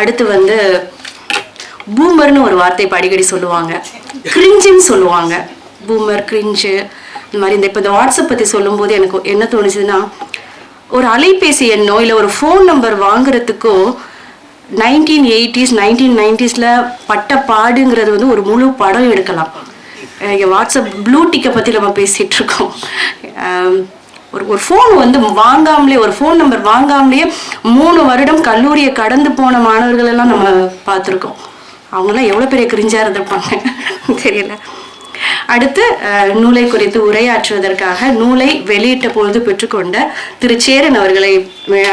அடுத்து வந்து பூமர்னு ஒரு வார்த்தை இப்ப அடிக்கடி சொல்லுவாங்க. கிரிஞ்சுன்னு சொல்லுவாங்க. பூமர் கிரிஞ்சு இந்த மாதிரி. இந்த இப்போ இந்த வாட்ஸ்அப் பற்றி சொல்லும்போது எனக்கு என்ன தோணுச்சுன்னா ஒரு அலைபேசி எண்ணோ இல்லை ஒரு ஃபோன் நம்பர் வாங்குறதுக்கோ நைன்டீன் எயிட்டிஸ் நைன்டீன் நைன்டிஸில் பட்ட பாடுங்கிறது வந்து ஒரு முழு படம் எடுக்கலாம். இங்கே வாட்ஸ்அப் ப்ளூ டிக்கை பற்றி நம்ம பேசிகிட்ருக்கோம் ஒரு ஒரு ஃபோன் வந்து வாங்காமலே ஒரு ஃபோன் நம்பர் வாங்காமலேயே மூணு வருடம் கல்லூரியை கடந்து போன மாணவர்கள் எல்லாம் நம்ம பார்த்துருக்கோம். அவங்களாம் எவ்வளோ பெரிய கிரிஞ்சாக இருந்திருப்பாங்க. தெரியல. அடுத்து நூலை குறித்து உரையாற்றுவதற்காக நூலை வெளியிட்ட பொழுது பெற்றுக்கொண்ட திரு சேரன் அவர்களை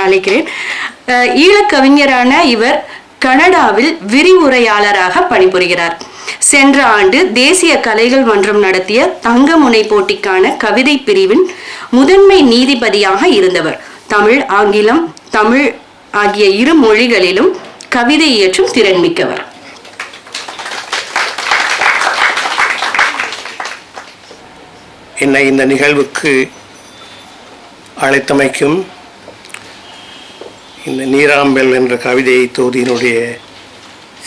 அழைக்கிறேன். ஈழக்கவிஞரான இவர் கனடாவில் விரிவுரையாளராக பணிபுரிகிறார். சென்ற ஆண்டு தேசிய கலைகள் மன்றம் நடத்திய தங்கமுனை போட்டிக்கான கவிதை பிரிவின் முதன்மை நீதிபதியாக இருந்தவர். தமிழ் ஆங்கிலம் தமிழ் ஆகிய இரு மொழிகளிலும் கவிதை இயற்றும் திறன் மிக்கவர். என்னை இந்த நிகழ்வுக்கு அழைத்தமைக்கும் இந்த நீராம்பல் என்ற கவிதை தொகுதியினுடைய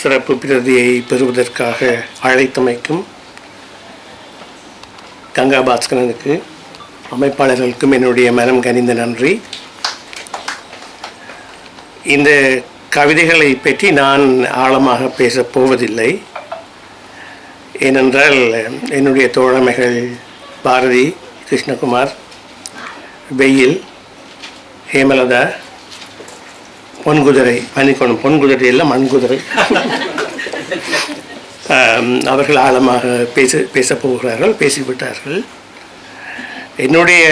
சிறப்பு பிரதியை பெறுவதற்காக அழைத்தமைக்கும் கங்கா பாஸ்கரனுக்கு அமைப்பாளர்களுக்கும் என்னுடைய மனம் கனிந்த நன்றி. இந்த கவிதைகளை பற்றி நான் ஆழமாக பேசப் போவதில்லை. ஏனென்றால் என்னுடைய தோழமைகள் பாரதி கிருஷ்ணகுமார் வெயில் ஹேமலதா பொன்குதிரை மன்னிக்கணும் பொன்குதிரை இல்லை மண்குதிரை. அவர்கள் ஆழமாக பேச பேசப் போகிறார்கள் பேசிவிட்டார்கள். என்னுடைய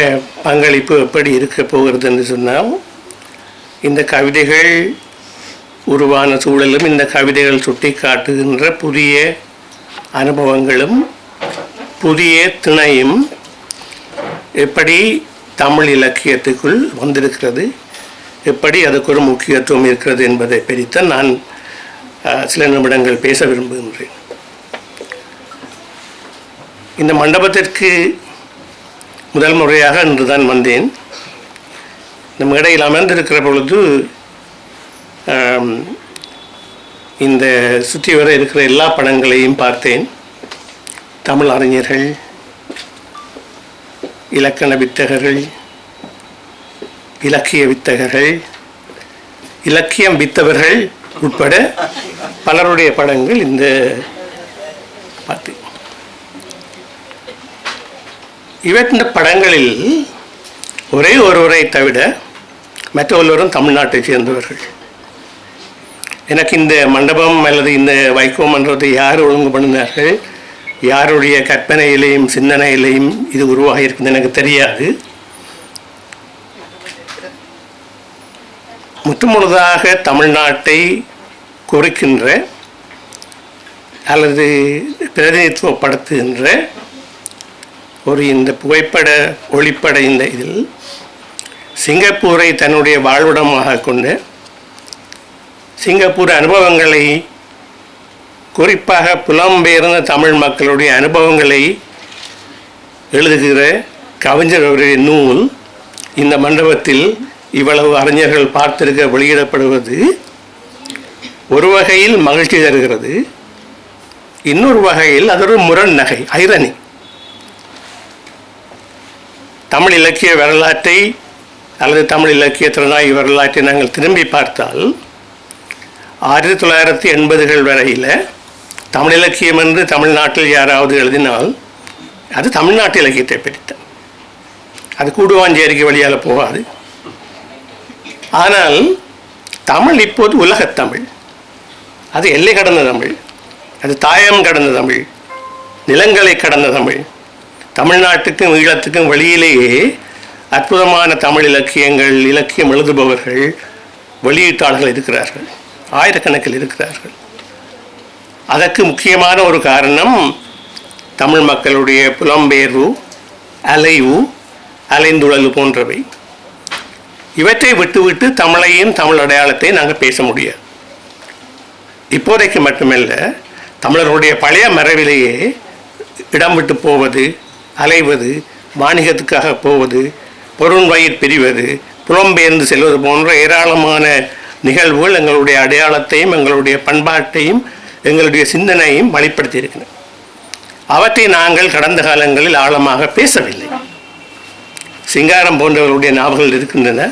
பங்களிப்பு எப்படி இருக்க போகிறது என்று சொன்னால் இந்த கவிதைகள் உருவான சூழலும் இந்த கவிதைகள் சுட்டி காட்டுகின்ற புதிய அனுபவங்களும் புதிய திணையும் எப்படி தமிழ் இலக்கியத்துக்குள் வந்திருக்கிறது. எப்படி அதுக்கு ஒரு முக்கியத்துவம் இருக்கிறது என்பதை பிரித்தான் நான் சில நிமிடங்கள் பேச விரும்புகின்றேன். இந்த மண்டபத்திற்கு முதல் முறையாக இன்று தான் வந்தேன். இந்த மேடையில் அமர்ந்திருக்கிற பொழுது இந்த சுற்றி வர இருக்கிற எல்லா படங்களையும் பார்த்தேன். தமிழ் அறிஞர்கள் இலக்கண வித்தகர்கள் இலக்கிய வித்தகர்கள் இலக்கியம் வித்தவர்கள் உட்பட பலருடைய படங்கள் இந்த பார்த்து இவற்றின் படங்களில் ஒரே ஒருவரை தவிர மற்றொருவரும் தமிழ்நாட்டை சேர்ந்தவர்கள். எனக்கு இந்த மண்டபம் அல்லது இந்த வைகோ மன்றத்தை யார் ஒழுங்கு பண்ணினார்கள்? யாருடைய கற்பனையிலையும் சிந்தனையிலையும் இது உருவாகியிருக்குன்னு எனக்கு தெரியாது. முற்றுமுழுதாக தமிழ்நாட்டை குறிக்கின்ற அல்லது பிரதிநிதித்துவப்படுத்துகின்ற ஒரு இந்த புகைப்பட ஒளிப்பட இந்த இதில் சிங்கப்பூரை தன்னுடைய வாழ்விடமாக கொண்டு சிங்கப்பூர் அனுபவங்களை குறிப்பாக புலம்பெயர்ந்த தமிழ் மக்களுடைய அனுபவங்களை எழுதுகிற கவிஞர் அவருடைய நூல் இந்த மண்டபத்தில் இவ்வளவு அறிஞர்கள் பார்த்திருக்க வெளியிடப்படுவது ஒரு வகையில் மகிழ்ச்சி தருகிறது. இன்னொரு வகையில் அது ஒரு முரண் நகை ஐரணி. தமிழ் இலக்கிய வரலாற்றை அல்லது தமிழ் இலக்கிய திறனாய் வரலாற்றை நாங்கள் திரும்பி பார்த்தால் ஆயிரத்தி தொள்ளாயிரத்தி எண்பதுகள் வரையில் தமிழ் இலக்கியம் என்று தமிழ்நாட்டில் யாராவது எழுதினால் அது தமிழ்நாட்டு இலக்கியத்தை பிடித்த அது கூடுவாஞ்சேரிக்கு வழியால் போகாது. ஆனால் தமிழ் இப்போது உலகத் தமிழ் அது எல்லை கடந்த தமிழ் அது தாயம் கடந்த தமிழ் நிலங்களை கடந்த தமிழ் தமிழ்நாட்டுக்கும் ஈழத்துக்கும் வெளியிலேயே அற்புதமான தமிழ் இலக்கியங்கள் இலக்கியம் எழுதுபவர்கள் வெளியீட்டாளர்கள் இருக்கிறார்கள் ஆயிரக்கணக்கில் இருக்கிறார்கள். அதற்கு முக்கியமான ஒரு காரணம் தமிழ் மக்களுடைய புலம்பெயர்வு அலைவு அலைந்துழல் போன்றவை. இவற்றை விட்டுவிட்டு தமிழையும் தமிழ் அடையாளத்தை நாங்கள் பேச முடியாது. இப்போதைக்கு மட்டுமல்ல தமிழர்களுடைய பழைய மரபிலேயே இடம் விட்டு போவது அலைவது வாணிகத்துக்காக போவது பொருண் வயிற் பிரிவது புலம்பெயர்ந்து செல்வது போன்ற ஏராளமான நிகழ்வுகள் எங்களுடைய அடையாளத்தையும் எங்களுடைய பண்பாட்டையும் எங்களுடைய சிந்தனையும் வழிப்படுத்தி இருக்கின்றன அவற்றை நாங்கள் கடந்த காலங்களில் ஆழமாக பேசவில்லை. சிங்காரம் போன்றவர்களுடைய ஞாபகங்கள் இருக்கின்றன.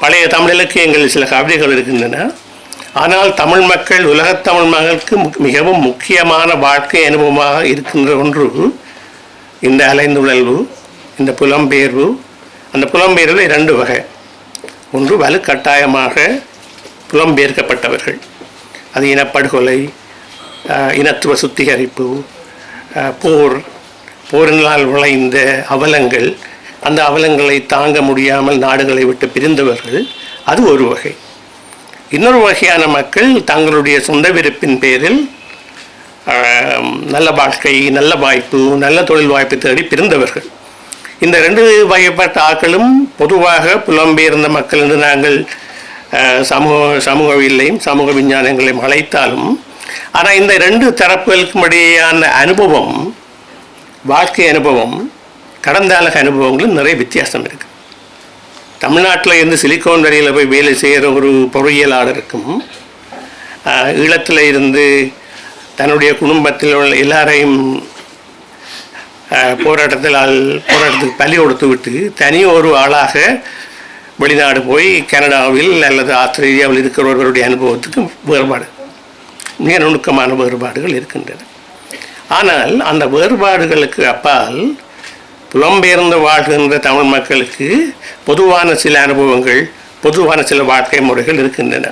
பழைய தமிழ் இலக்கியங்களில் சில கவிதைகள் இருக்கின்றன. ஆனால் தமிழ் மக்கள் உலகத் தமிழ் மக்களுக்கு முக்- மிகவும் முக்கியமான வாழ்க்கை அனுபவமாக இருக்கின்ற ஒன்று இந்த அலைந்துழல்வு இந்த புலம்பெயர்வு. அந்த புலம்பெயர்வில் இரண்டு வகை. ஒன்று வலுக்கட்டாயமாக புலம்பெயர்க்கப்பட்டவர்கள். அது இனப்படுகொலை இனத்துவ சுத்திகரிப்பு போர் போரினால் விளைந்த அவலங்கள் அந்த அவலங்களை தாங்க முடியாமல் நாடுகளை விட்டு பிரிந்தவர்கள் அது ஒரு வகை. இன்னொரு வகையான மக்கள் தங்களுடைய சொந்த விருப்பின் பேரில் நல்ல வாழ்க்கை நல்ல வாய்ப்பு நல்ல தொழில் வாய்ப்பு தேடி பிரிந்தவர்கள். இந்த ரெண்டு வகைப்பட்ட ஆட்களும் பொதுவாக புலம்பெயர்ந்த மக்கள் என்று நாங்கள் சமூக சமூகவியலையும் சமூக விஞ்ஞானங்களையும் அழைத்தாலும் ஆனால் இந்த ரெண்டு தரப்புகளுக்கும் இடையேயான அனுபவம் வாழ்க்கை அனுபவம் கடந்த கால அனுபவங்களும் நிறைய வித்தியாசம் இருக்குது தமிழ்நாட்டில் இருந்து சிலிக்கான் வரையில் போய் வேலை செய்கிற ஒரு பொறியியலாளருக்கும் ஈழத்தில் இருந்து தன்னுடைய குடும்பத்தில் உள்ள எல்லாரையும் போராட்டத்தில் ஆள் போராட்டத்துக்கு பலி கொடுத்து விட்டு தனி ஒரு ஆளாக வெளிநாடு போய் கனடாவில் அல்லது ஆஸ்திரேலியாவில் இருக்கிறவர்களுடைய அனுபவத்துக்கு வேறுபாடு மிக நுணுக்கமான வேறுபாடுகள் இருக்கின்றன. ஆனால் அந்த வேறுபாடுகளுக்கு அப்பால் புலம்பெயர்ந்து வாழ்கின்ற தமிழ் மக்களுக்கு பொதுவான சில அனுபவங்கள் பொதுவான சில வாழ்க்கை முறைகள் இருக்கின்றன.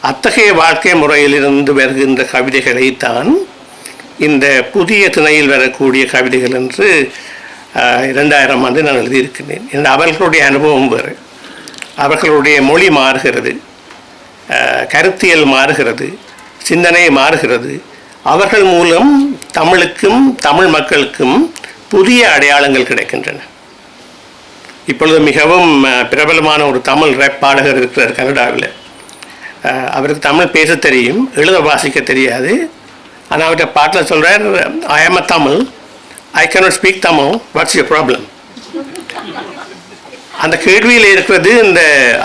அத்தகைய வாழ்க்கை முறையிலிருந்து வருகின்ற கவிதைகளைத்தான் இந்த புதிய திணையில் வரக்கூடிய கவிதைகள் என்று இரண்டாயிரம் ஆண்டு நான் எழுதியிருக்கிறேன். ஏன்னா அவர்களுடைய அனுபவம் வேறு. அவர்களுடைய மொழி மாறுகிறது. கருத்தியல் மாறுகிறது. சிந்தனை மாறுகிறது. அவர்கள் மூலம் தமிழுக்கும் தமிழ் மக்களுக்கும் புதிய அடையாளங்கள் கிடைக்கின்றன. இப்பொழுது மிகவும் பிரபலமான ஒரு தமிழ் ரேப் பாடகர் இருக்கிறார் கனடாவில். அவருக்கு தமிழ் பேச தெரியும் எழுத வாசிக்க தெரியாது. ஆனால் அவர்கிட்ட பாட்டில் சொல்கிறார் I am a Tamil I cannot speak Tamil what's your problem அந்த கேள்வியில் இருக்கிறது இந்த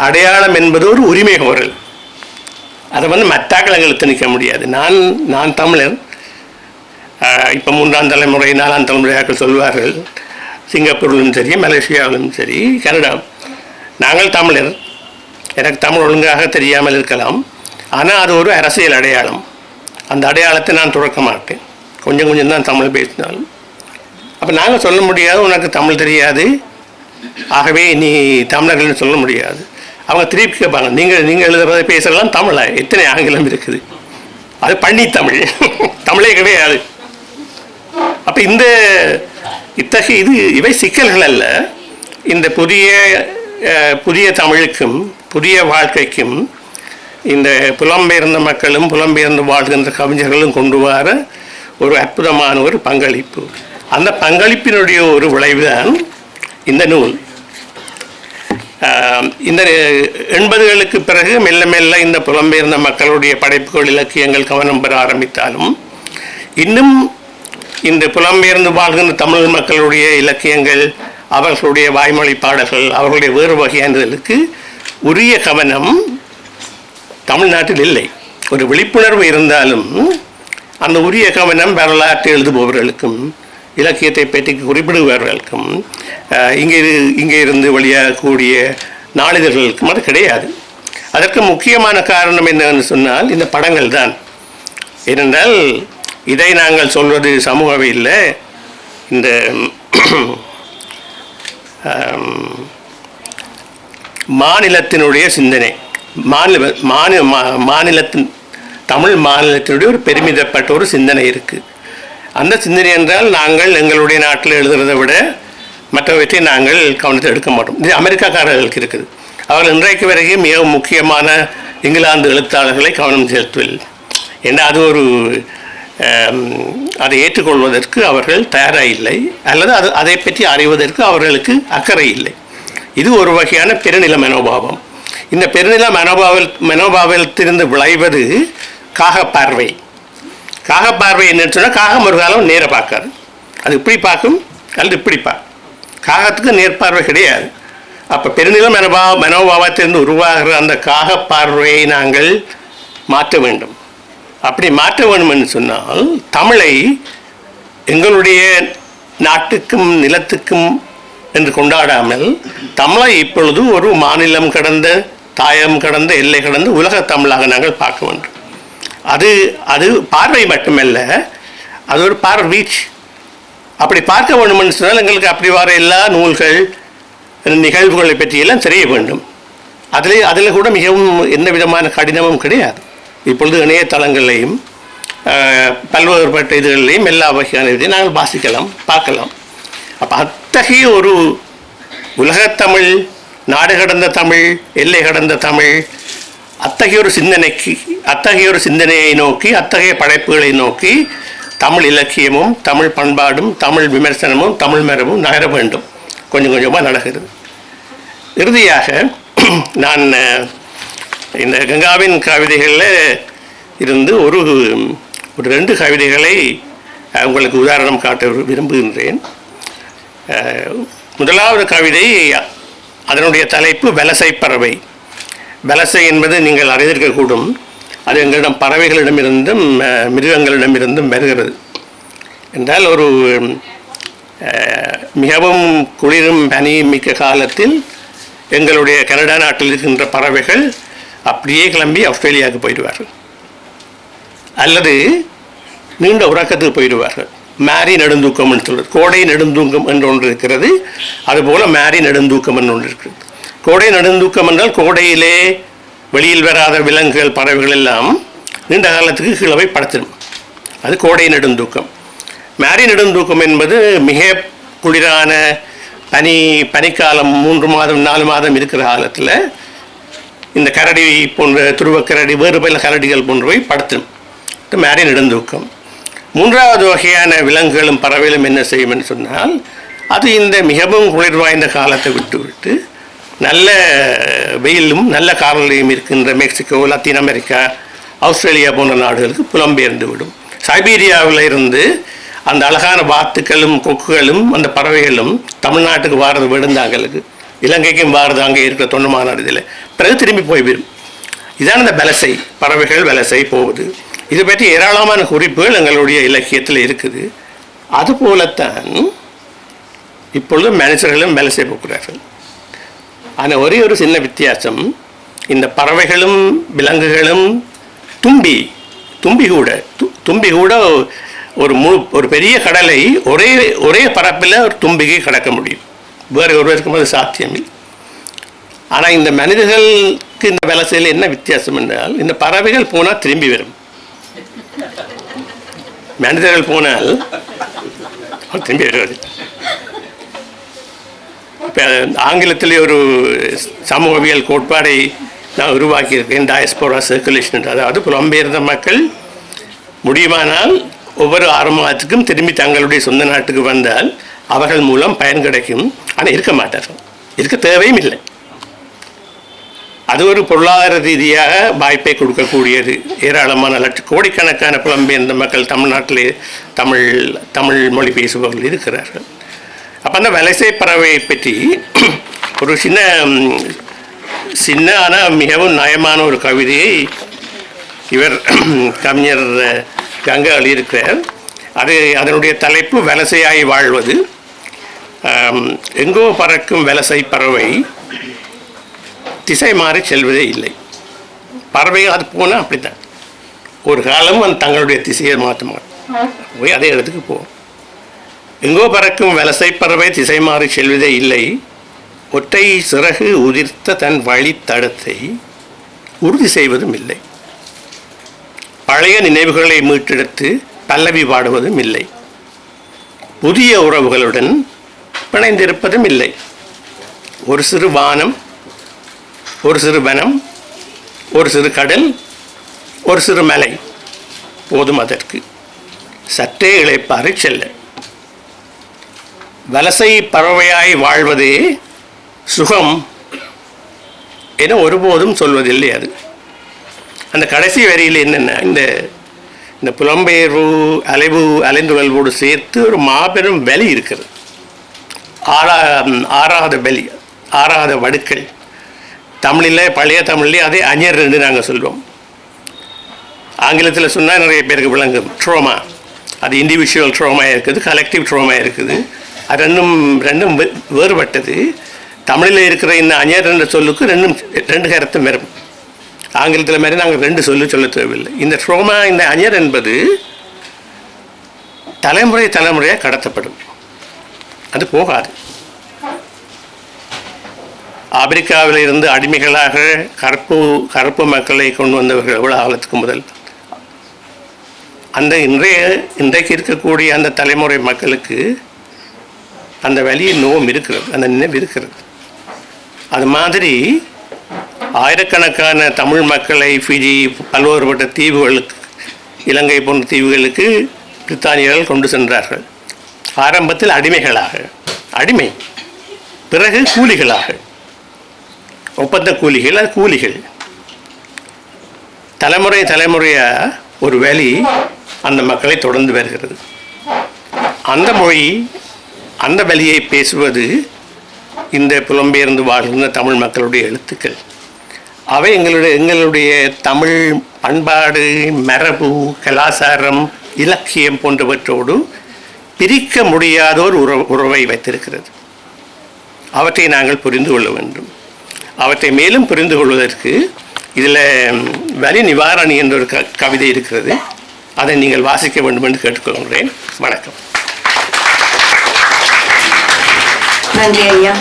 அடையாளம் என்பது ஒரு உரிமை கோரல். அதை வந்து மற்றாக்கள் எங்களுக்கு திணிக்க முடியாது. நான் நான் தமிழர். இப்போ மூன்றாம் தலைமுறை நாலாம் தலைமுறையாக சொல்வார்கள். சிங்கப்பூரிலும் சரி மலேசியாவிலும் சரி கனடா. நாங்கள் தமிழர். எனக்கு தமிழ் ஒழுங்காக தெரியாமல் இருக்கலாம். ஆனால் அது ஒரு அரசியல் அடையாளம். அந்த அடையாளத்தை நான் துறக்க மாட்டேன். கொஞ்சம் கொஞ்சம் தான் தமிழ் பேசினாலும். அப்போ நாங்கள் சொல்ல முடியாது உனக்கு தமிழ் தெரியாது. ஆகவே நீ தமிழர்கள்னு சொல்ல முடியாது. அவங்க திருப்பி கேட்பாங்க நீங்கள் நீங்கள் எழுதுறத பேசுகிறதெல்லாம் தமிழா? எத்தனை ஆங்கிலம் இருக்குது? அது பண்ணி தமிழ். தமிழே கிடையாது. அப்போ இந்த இத்தகைய இது இவை சிக்கல்கள் அல்ல. இந்த புதிய புதிய தமிழுக்கும் புதிய வாழ்க்கைக்கும் இந்த புலம்பெயர்ந்த மக்களும் புலம்பெயர்ந்து வாழ்கின்ற கவிஞர்களும் கொண்டு வர ஒரு அற்புதமான ஒரு பங்களிப்பு. அந்த பங்களிப்பினுடைய ஒரு விளைவுதான் இந்த நூல். இந்த எண்பதுகளுக்கு பிறகு மெல்ல மெல்ல இந்த புலம்பெயர்ந்த மக்களுடைய படைப்புகள் இலக்கியங்கள் கவனம் பெற ஆரம்பித்தாலும் இன்னும் இந்த புலம்பெயர்ந்து வாழ்கின்ற தமிழ் மக்களுடைய இலக்கியங்கள் அவர்களுடைய வாய்மொழி பாடல்கள் அவர்களுடைய வேறு வகையானதற்கு உரிய கவனம் தமிழ்நாட்டில் இல்லை. ஒரு விழிப்புணர்வு இருந்தாலும் அந்த உரிய கவனம் வரலாற்று எழுதுபவர்களுக்கும் இலக்கியத்தை பற்றி குறிப்பிடுபவர்களுக்கும் இங்கே இரு- இங்கே இருந்து வெளியாகக்கூடிய நாளிதழ்களுக்கும் அது கிடையாது. அதற்கு முக்கியமான காரணம் என்னன்னு சொன்னால் இந்த படங்கள் தான். ஏனென்றால் இதை நாங்கள் சொல்வது சமூகவில்ல இந்த மாநிலத்தினுடைய சிந்தனை. மாநில மாநில மா- மாநிலத்தின் தமிழ் மாநிலத்தினுடைய ஒரு பெருமிதப்பட்ட ஒரு சிந்தனை இருக்குது அந்த சிந்தனை என்றால் நாங்கள் எங்களுடைய நாட்டில் எழுதுறதை விட மற்றவற்றை நாங்கள் கவனத்தில் எடுக்க மாட்டோம். இது அமெரிக்காக்காரர்களுக்கு இருக்குது. அவர்கள் இன்றைக்கு வரைக்கும் மிகவும் முக்கியமான இங்கிலாந்து எழுத்தாளர்களை கவனம் செலுத்தவில்லை. ஏன்னா அது ஒரு அதை ஏற்றுக்கொள்வதற்கு அவர்கள் தயாராக இல்லை அல்லது அது அதை பற்றி அறிவதற்கு அவர்களுக்கு அக்கறை இல்லை. இது ஒரு வகையான பெருநில மனோபாவம். இந்த பெருநில மனோபாவல் மனோபாவத்திலிருந்து விளைவது காக பார்வை. காக பார்வை என்னன்னு சொன்னால் காகம் ஒரு காலம் நேர பார்க்காது. அது இப்படி பார்க்கும் அல்லது இப்படி பார்க்கும் காகத்துக்கு நேர்பார்வை கிடையாது. அப்போ பெருநில மனோபாவ மனோபாவத்திலிருந்து உருவாகிற அந்த காக பார்வையை நாங்கள் மாற்ற வேண்டும். அப்படி மாற்ற வேண்டும் என்று சொன்னால் தமிழை எங்களுடைய நாட்டுக்கும் நிலத்துக்கும் என்று கொண்டாடாமல் தமிழை இப்பொழுது ஒரு மாநிலம் கடந்த தாயம் கடந்த எல்லை கடந்த உலக தமிழாக நாங்கள் பார்க்க வேண்டும். அது அது பார்வை மட்டுமல்ல அது ஒரு பார்வை வீச் அப்படி பார்க்க வேண்டும் என்று சொன்னால் எங்களுக்கு அப்படி வர எல்லா நூல்கள் நிகழ்வுகளை பற்றியெல்லாம் தெரிய வேண்டும். அதில் அதில் கூட மிகவும் எந்த விதமான கடினமும் கிடையாது. இப்பொழுது இணையதளங்களையும் பல்வேறுபட்ட இதுகளையும் எல்லா வகையான இதையும் நாங்கள் வாசிக்கலாம் பார்க்கலாம். அப்போ அத்தகைய ஒரு உலகத்தமிழ் நாடு கடந்த தமிழ் எல்லை கடந்த தமிழ் அத்தகைய ஒரு சிந்தனைக்கு அத்தகைய ஒரு சிந்தனையை நோக்கி அத்தகைய படைப்புகளை நோக்கி தமிழ் இலக்கியமும் தமிழ் பண்பாடும் தமிழ் விமர்சனமும் தமிழ் மரபும் நகர வேண்டும். கொஞ்சம் கொஞ்சமாக நடக்கிறது. இறுதியாக நான் இந்த கங்காவின் கவிதைகளில் இருந்து ஒரு ஒரு ரெண்டு கவிதைகளை உங்களுக்கு உதாரணம் காட்ட விரும்புகின்றேன். முதலாவது கவிதை அதனுடைய தலைப்பு வலசை பறவை வலசை என்பது நீங்கள் அறிந்திருக்கக்கூடும். அது எங்களிடம் பறவைகளிடமிருந்தும் மிருகங்களிடமிருந்தும் வருகிறது. என்றால் ஒரு மிகவும் குளிரும் பனி மிக்க காலத்தில் எங்களுடைய கனடா நாட்டில் இருக்கின்ற பறவைகள் அப்படியே கிளம்பி ஆஸ்திரேலியாவுக்கு போயிடுவார்கள். அல்லது நீண்ட உறக்கத்துக்கு போயிடுவார்கள். மேரி நெடுந்தூக்கம் என்று கோடை நெடுந்தூக்கம் என்று ஒன்று இருக்கிறது. அதுபோல் மேரி நெடுந்தூக்கம் என்று ஒன்று இருக்கிறது. கோடை நெடுந்தூக்கம் என்றால் கோடையிலே வெளியில் வராத விலங்குகள் பறவைகள் எல்லாம் நீண்ட காலத்துக்கு கீழே போய் படுத்திடும். அது கோடை நெடுந்தூக்கம். மேரி நெடுந்தூக்கம் என்பது மிக குளிரான பனி பனிக்காலம் மூன்று மாதம் நாலு மாதம் இருக்கிற காலத்தில் இந்த கரடி போன்ற துருவக் கரடி வேறு பல கரடிகள் போன்றவை படுத்தும் இது நெடுந்தூக்கம் மூன்றாவது வகையான விலங்குகளும் பறவைகளும் என்ன செய்யும் என்று சொன்னால் அது இந்த மிகவும் குளிர் வாய்ந்த காலத்தை விட்டுவிட்டு நல்ல வெயிலும் நல்ல காலநிலையும் இருக்கின்ற மெக்சிகோ லத்தீன் அமெரிக்கா ஆஸ்திரேலியா போன்ற நாடுகளுக்கு புலம்பெயர்ந்து விடும். சைபீரியாவில் இருந்து அந்த அழகான வாத்துக்களும் கொக்குகளும் அந்த பறவைகளும் தமிழ்நாட்டுக்கு வாரது விடுந்தாங்களுக்கு இலங்கைக்கும் வாரது அங்கே இருக்கிற தொண்டு மாநாடு இதில். பிறகு திரும்பி போய்விடும் இதான் இந்த வலசை பறவைகள் வலசை போகுது இதை பற்றி ஏராளமான குறிப்புகள் எங்களுடைய இலக்கியத்தில் இருக்குது. அதுபோலத்தான் இப்பொழுது மனுஷர்களும் வலசை போகிறார்கள். ஆனால் ஒரே ஒரு சின்ன வித்தியாசம் இந்த பறவைகளும் விலங்குகளும் தும்பி தும்பி கூட து- தும்பி கூட ஒரு முழு ஒரு பெரிய கடலை ஒரே ஒரே பரப்பில் ஒரு தும்பிக்கு கடக்க முடியும். வேறு ஒருவருக்கும் அது சாத்தியமில்லை. ஆனால் இந்த மனிதர்களுக்கு இந்த வலசையில் என்ன வித்தியாசம் என்றால் இந்த பறவைகள் போனால் திரும்பி வரும். மனிதர்கள் போனால் திரும்பி வருவது இப்போ ஆங்கிலத்திலே ஒரு சமூகவியல் கோட்பாடை நான் உருவாக்கியிருக்கேன் டயஸ்போரா சர்க்குலேஷன் அதாவது புலம்பெயர்ந்த மக்கள் முடியுமானால் ஒவ்வொரு ஆறு மாதத்துக்கும் திரும்பி தங்களுடைய சொந்த நாட்டுக்கு வந்தால் அவர்கள் மூலம் பயன் கிடைக்கும். ஆனால் இருக்க மாட்டார்கள். இருக்க தேவையும் இல்லை. அது ஒரு பொருளாதார ரீதியாக வாய்ப்பை கொடுக்கக்கூடியது. ஏராளமான லட்ச கோடிக்கணக்கான புலம்பெயர்ந்த மக்கள் தமிழ்நாட்டிலே தமிழ் தமிழ் மொழி பேசுபவர்கள் இருக்கிறார்கள். அப்போ அந்த வலசை பறவையை பற்றி ஒரு சின்ன சின்ன ஆனால் மிகவும் நயமான ஒரு கவிதையை இவர் கவிஞர் கங்கா எழுதியிருக்கிறார் அது அதனுடைய தலைப்பு வலசையாய் வாழ்வது. எங்கோ பறக்கும் வலசை பறவை திசை மாறி செல்வதே இல்லை. பறவை அது போனால் அப்படித்தான். ஒரு காலம் அந்த தங்களுடைய திசையை மாற்ற போய் அதே இடத்துக்கு போகும் எங்கோ பறக்கும் வலசை பறவை திசை மாறி செல்வதே இல்லை. ஒற்றை சிறகு உதிர்த்த தன் வழித்தடத்தை உறுதி செய்வதும் இல்லை. பழைய நினைவுகளை மீட்டெடுத்து பல்லவி பாடுவதும் இல்லை. புதிய உறவுகளுடன் பிணைந்திருப்பதும் இல்லை. ஒரு சிறு வானம் ஒரு சிறு வனம் ஒரு சிறு கடல் ஒரு சிறு மலை. போதும் அதற்கு. சற்றே இழைப்பாறு செல்ல. வலசை பறவையாய் வாழ்வதே சுகம் என ஒருபோதும் சொல்வதில்லை அது. அந்த கடைசி வரியில் என்னென்ன? இந்த இந்த புலம்பெயர்வு அலைவு அலைந்துழல்வோடு சேர்த்து ஒரு மாபெரும் வலி இருக்கிறது. ஆறா ஆறாத பலி ஆறாத வடுக்கள். தமிழில் பழைய தமிழ்லேயே அதே அஞ்சர் என்று நாங்கள் சொல்வோம் ஆங்கிலத்தில் சொன்னால் நிறைய பேருக்கு விளங்கும். ட்ரோமா அது இண்டிவிஜுவல் ட்ரோமா இருக்குது கலெக்டிவ் ட்ரோமா இருக்குது. அது ரெண்டும் ரெண்டும் வே- வேறுபட்டது. தமிழில் இருக்கிற இந்த அஞ்சர் என்ற சொல்லுக்கு ரெண்டும் ரெண்டு கருத்தும் வரும். ஆங்கிலத்தில் மாதிரி நாங்கள் ரெண்டு சொல்லு சொல்ல தேவையில்லை. இந்த ட்ரோமா இந்த அஞ்சர் என்பது தலைமுறை தலைமுறையாக கடத்தப்படும். அது போகாது. ஆப்பிரிக்காவில் இருந்து அடிமைகளாக கருப்பு கருப்பு மக்களை கொண்டு வந்தவர்கள் எவ்வளோ காலத்துக்கு முதல். அந்த இன்றைய இன்றைக்கு இருக்கக்கூடிய அந்த தலைமுறை மக்களுக்கு அந்த வலிய நோம் இருக்கிறது அந்த நினைவு இருக்கிறது. அது மாதிரி ஆயிரக்கணக்கான தமிழ் மக்களை ஃபிஜி பல்வேறுபட்ட தீவுகளுக்கு இலங்கை போன்ற தீவுகளுக்கு பிரித்தானியர்கள் கொண்டு சென்றார்கள். ஆரம்பத்தில் அடிமைகளாக அடிமை. பிறகு கூலிகளாக. ஒப்பந்த கூலிகள் அது கூலிகள். தலைமுறை தலைமுறையாக ஒரு வேலை அந்த மக்களை தொடர்ந்து வருகிறது. அந்த மொழி அந்த வழியை பேசுவது இந்த புலம்பெயர்ந்து வாழ்கின்ற தமிழ் மக்களுடைய எழுத்துக்கள். அவை எங்களுடைய எங்களுடைய தமிழ் பண்பாடு மரபு கலாச்சாரம் இலக்கியம் போன்றவற்றோடு பிரிக்க முடியாத ஒரு உறவு உறவை வைத்திருக்கிறது. அவற்றை நாங்கள் புரிந்து கொள்ள வேண்டும். அவற்றை மேலும் புரிந்து கொள்வதற்கு இதில் வலி நிவாரணி என்ற ஒரு க கவிதை இருக்கிறது. அதை நீங்கள் வாசிக்க வேண்டும் என்று கேட்டுக்கொள்கிறேன். வணக்கம். நன்றி ஐயா.